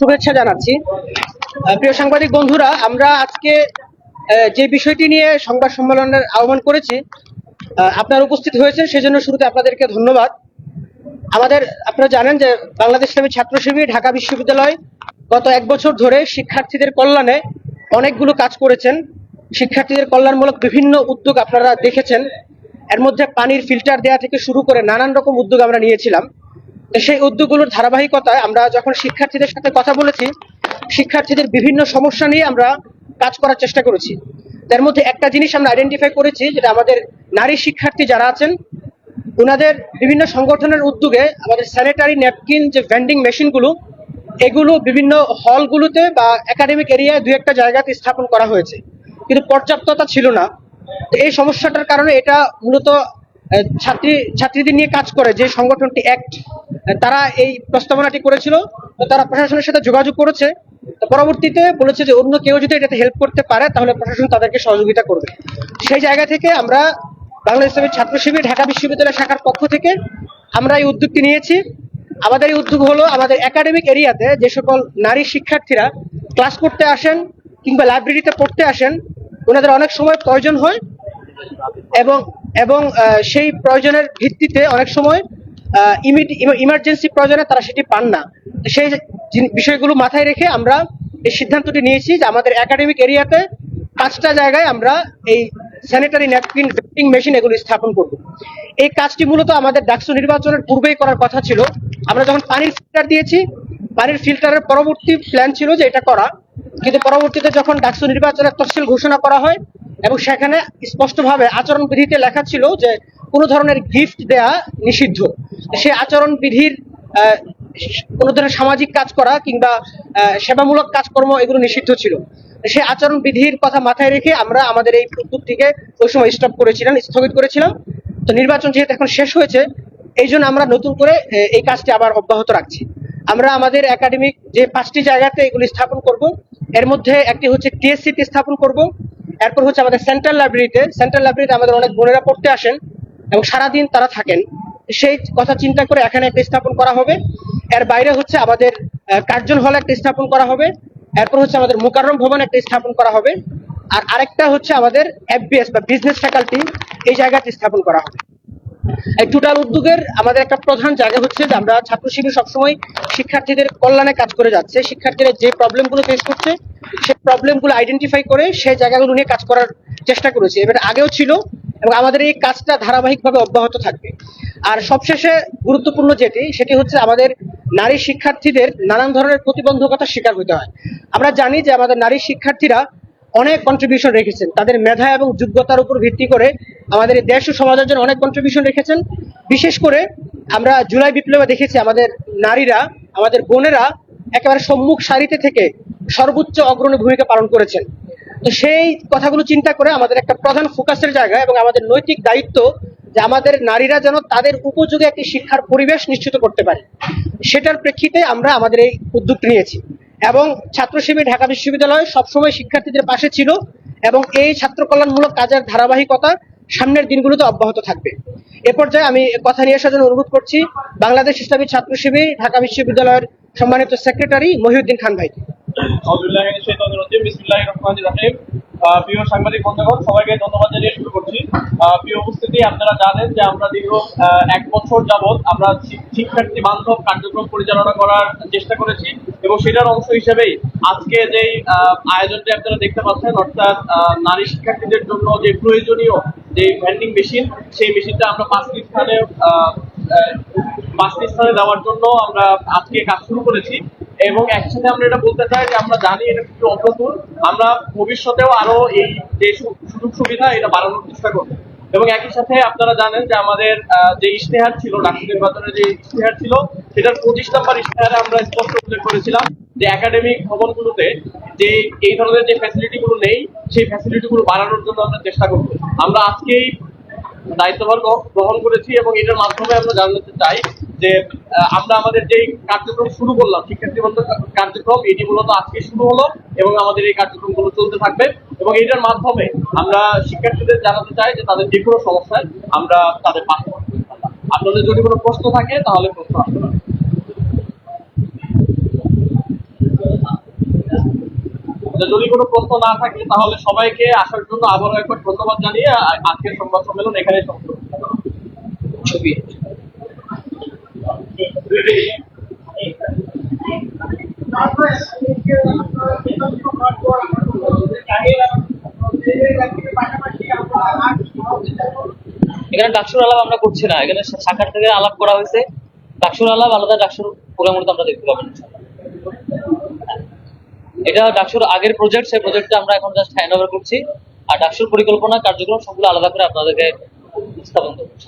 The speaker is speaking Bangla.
শুভেচ্ছা জানাচ্ছি। প্রিয় সাংবাদিক বন্ধুরা, আমরা আজকে যে বিষয়টি নিয়ে সংবাদ সম্মেলনের আহ্বান করেছি আপনারা উপস্থিত হয়েছেন, সেজন্য শুরুতে আপনাদেরকে ধন্যবাদ। আমাদের, আপনারা জানেন যে বাংলাদেশ ইসলামী ছাত্র শিবির ঢাকা বিশ্ববিদ্যালয় গত এক বছর ধরে শিক্ষার্থীদের কল্যাণে অনেকগুলো কাজ করেছেন। শিক্ষার্থীদের কল্যাণমূলক বিভিন্ন উদ্যোগ আপনারা দেখেছেন। এর মধ্যে পানির ফিল্টার দেওয়া থেকে শুরু করে নানান রকম উদ্যোগ আমরা নিয়েছিলাম। সেই উদ্যোগগুলোর ধারাবাহিকতায় আমরা যখন শিক্ষার্থীদের সাথে কথা বলেছি, শিক্ষার্থীদের বিভিন্ন সমস্যা নিয়ে আমরা কাজ করার চেষ্টা করেছি। তার মধ্যে একটা জিনিস আমরা আইডেন্টিফাই করেছি, যেটা আমাদের নারী শিক্ষার্থী যারা আছেন ওনাদের বিভিন্ন সংগঠনের উদ্যোগে আমাদের স্যানিটারি ন্যাপকিন যে ভেন্ডিং মেশিনগুলো এগুলো বিভিন্ন হলগুলোতে বা একাডেমিক এরিয়ায় দু একটা জায়গাতে স্থাপন করা হয়েছে। কিন্তু পর্যাপ্ততা ছিল না। এই সমস্যাটার কারণে এটা মূলত ছাত্রী ছাত্রীদের নিয়ে কাজ করে যে সংগঠনটি অ্যাক্ট তারা এই প্রস্তাবনাটি করেছিল তারা প্রশাসনের সাথে যোগাযোগ করেছে। পরবর্তীতে বলেছে যে অন্য কেউ যদি এটাতে হেল্প করতে পারে, তাহলে প্রশাসন তাদেরকে সহযোগিতা করবে। সেই জায়গা থেকে আমরা বাংলা ইসলামের ছাত্র শিবির, ঢাকা বিশ্ববিদ্যালয় শাখার পক্ষ থেকে আমরা এই উদ্যোগটি নিয়েছি। আমাদের এই উদ্যোগ হলো আমাদের একাডেমিক এরিয়াতে যে সকল নারী শিক্ষার্থীরা ক্লাস করতে আসেন কিংবা লাইব্রেরিতে পড়তে আসেন, ওনাদের অনেক সময় প্রয়োজন হয় এবং এবং সেই প্রয়োজনের ভিত্তিতে অনেক সময় ইমার্জেন্সি প্রয়োজনে তারা সেটি পান না। সেই বিষয়গুলো মাথায় রেখে আমরা এই সিদ্ধান্তটি নিয়েছি যে আমাদের একাডেমিক এরিয়াতে পাঁচটা জায়গায় আমরা এই স্যানিটারি ন্যাপকিন ভেন্ডিং মেশিন এগুলো স্থাপন করব। এই কাজটি মূলত আমাদের ডাকসু নির্বাচনের পূর্বেই করার কথা ছিল। আমরা যখন পানির ফিল্টার দিয়েছি, পানির ফিল্টারের পরবর্তী প্ল্যান ছিল যে এটা করা। কিন্তু পরবর্তীতে যখন ডাকসু নির্বাচনের তফসিল ঘোষণা করা হয় এবং সেখানে স্পষ্টভাবে আচরণ বিধিতে লেখা ছিল যে কোনো ধরনের গিফট দেয়া নিষিদ্ধ। সে আচরণ বিধির কোনো ধরনের সামাজিক কাজ করা কিংবা সেবামূলক কাজকর্ম এগুলো নিষিদ্ধ ছিল। সে আচরণ বিধির কথা মাথায় রেখে আমরা আমাদের এই উদ্যোগটিকে ওই সময় স্টপ করেছিলাম, স্থগিত করেছিলাম। তো নির্বাচন যেহেতু এখন শেষ হয়েছে, এই জন্য আমরা নতুন করে এই কাজটি আবার অব্যাহত রাখছি। আমরা আমাদের একাডেমিক যে পাঁচটি জায়গাতে এগুলি স্থাপন করব, এর মধ্যে একটি হচ্ছে টিএসসিটি স্থাপন করব, এরপর হচ্ছে আমাদের সেন্ট্রাল লাইব্রেরিতে সেন্ট্রাল লাইব্রেরিতে আমাদের অনেক বোনেরা পড়তে আসেন। এবং সারাদিন তারা থাকেন। সেই কথা চিন্তা করে এখানে একটা স্থাপন করা হবে। এর বাইরে হচ্ছে আমাদের কার্জন হলে একটা স্থাপন করা হবে। এরপর হচ্ছে আমাদের মুকাররম ভবন একটা স্থাপন করা হবে। আর আরেকটা হচ্ছে আমাদের এফবিএস বা বিজনেস ফ্যাকাল্টি, এই জায়গাটি স্থাপন করা হবে। এই টোটাল উদ্যোগের আমাদের একটা প্রধান জায়গা হচ্ছে যে আমরা ছাত্র শিবির সবসময় শিক্ষার্থীদের কল্যাণে কাজ করে যাচ্ছে। শিক্ষার্থীরা যে প্রবলেমগুলো ফেস করছে, সেই প্রবলেমগুলো আইডেন্টিফাই করে সেই জায়গাগুলো নিয়ে কাজ করার চেষ্টা করেছি। এবার আগেও ছিল এবং আমাদের এই কাজটা ধারাবাহিকভাবে অব্যাহত থাকবে। আর সবশেষে গুরুত্বপূর্ণ যেটি, সেটি হচ্ছে আমাদের নারী শিক্ষার্থীদের নানান ধরনের প্রতিবন্ধকতার শিকার হতে হয়। আমরা জানি যে আমাদের নারী শিক্ষার্থীরা অনেক কন্ট্রিবিউশন রেখেছেন। তাদের মেধা এবং যোগ্যতার উপর ভিত্তি করে আমাদের দেশ ও সমাজের জন্য অনেক কন্ট্রিবিউশন রেখেছেন। বিশেষ করে আমরা জুলাই বিপ্লবে দেখেছি আমাদের নারীরা, আমাদের বোনেরা একেবারে সম্মুখ সারিতে থেকে সর্বোচ্চ অগ্রণী ভূমিকা পালন করেছেন। তো সেই কথাগুলো চিন্তা করে আমাদের একটা প্রধান ফোকাসের জায়গা এবং আমাদের নৈতিক দায়িত্ব যে আমাদের নারীরা যেন তাদের উপযোগী একটি শিক্ষার পরিবেশ নিশ্চিত করতে পারে। সেটার প্রেক্ষিতে আমরা আমাদের এই উদ্যোগটি নিয়েছি এবং ছাত্র শিবির ঢাকা বিশ্ববিদ্যালয় সবসময় শিক্ষার্থীদের পাশে ছিল এবং এই ছাত্র কল্যাণমূলক কাজের ধারাবাহিকতা সামনের দিনগুলোতে অব্যাহত থাকবে। এ পর্যায়ে আমি কথা নিয়ে আসার জন্য অনুরোধ করছি, বাংলাদেশ ইসলামী ছাত্র শিবির ঢাকা বিশ্ববিদ্যালয়ের সম্মানিত সেক্রেটারি মহিউদ্দিন খান ভাইকে প্রিয় সাংবাদিক বন্ধুগণ সবাইকে ধন্যবাদ জানিয়ে শুরু করছি। প্রিয় উপস্থিতি আপনারা জানেন যে আমরা দীর্ঘ এক বছর যাবত আমরা শিক্ষার্থী বান্ধব কার্যক্রম পরিচালনা করার চেষ্টা করেছি এবং সেটার অংশ হিসেবেই আজকে আহ, আয়োজনটি আপনারা দেখতে পাচ্ছেন অর্থাৎ নারী শিক্ষার্থীদের জন্য যে প্রয়োজনীয় যে ভেন্ডিং মেশিন সেই মেশিনটা আমরা পাঁচটি স্থানে আহ, পাঁচটি স্থানে দেওয়ার জন্য আমরা আজকে কাজ শুরু করেছি এবং একসাথে আমরা এটা বলতে চাই যে আমরা জানি এটা একটু অগ্রসর আমরা ভবিষ্যতেও আরও এই যে সুযোগ সুবিধা এটা বাড়ানোর চেষ্টা করব। এবং একই সাথে আপনারা জানেন যে আমাদের যে ইশতেহার ছিল রাষ্ট্র নির্বাচনের যে ইশতেহার ছিল, সেটার পঁচিশ নম্বর ইশতেহারে আমরা স্পষ্ট উল্লেখ করেছিলাম যে একাডেমিক ভবনগুলোতে যে এই ধরনের যে ফ্যাসিলিটি গুলো নেই, সেই ফ্যাসিলিটি গুলো বাড়ানোর জন্য আমরা চেষ্টা করব। আমরা আজকেই দায়িত্বভার গ্রহণ করেছি এবং এটার মাধ্যমে আমরা জানাতে চাই যে আমরা আমাদের যে কার্যক্রম শুরু করলাম শিক্ষার্থী বন্ধু কার্যক্রম, এটি মূলত আজকে শুরু হলো এবং আমাদের এই কার্যক্রমগুলো চলতে থাকবে এবং এটার মাধ্যমে আমরা শিক্ষার্থীদের জানাতে চাই যে তাদের যে কোনো সমস্যায় আমরা তাদের পাশে আপনাদের যদি কোনো প্রশ্ন থাকে, তাহলে প্রশ্ন আসতে পারে যদি কোনো প্রশ্ন না থাকে, তাহলে সবাইকে আসার জন্য আবারও একবার ধন্যবাদ জানিয়ে আজকের সংবাদ সম্মেলন এখানে ছবি এখানে ডাকসুর আলাপ আমরা করছি না। এখানে শাখার থেকে আলাপ করা হয়েছে। ডাকসুর আলাপ, আলাদা ডাকসুর প্রোগ্রামগুলোতে আমরা দেখতে পাবেন। এটা ডাকসুর আগের প্রজেক্ট সেই প্রজেক্টটা আমরা এখন জাস্ট হ্যান্ড ওভার করছি। আর ডাকসুর পরিকল্পনা, কার্যক্রম, সবগুলো আলাদা করে আপনাদেরকে উপস্থাপন করছি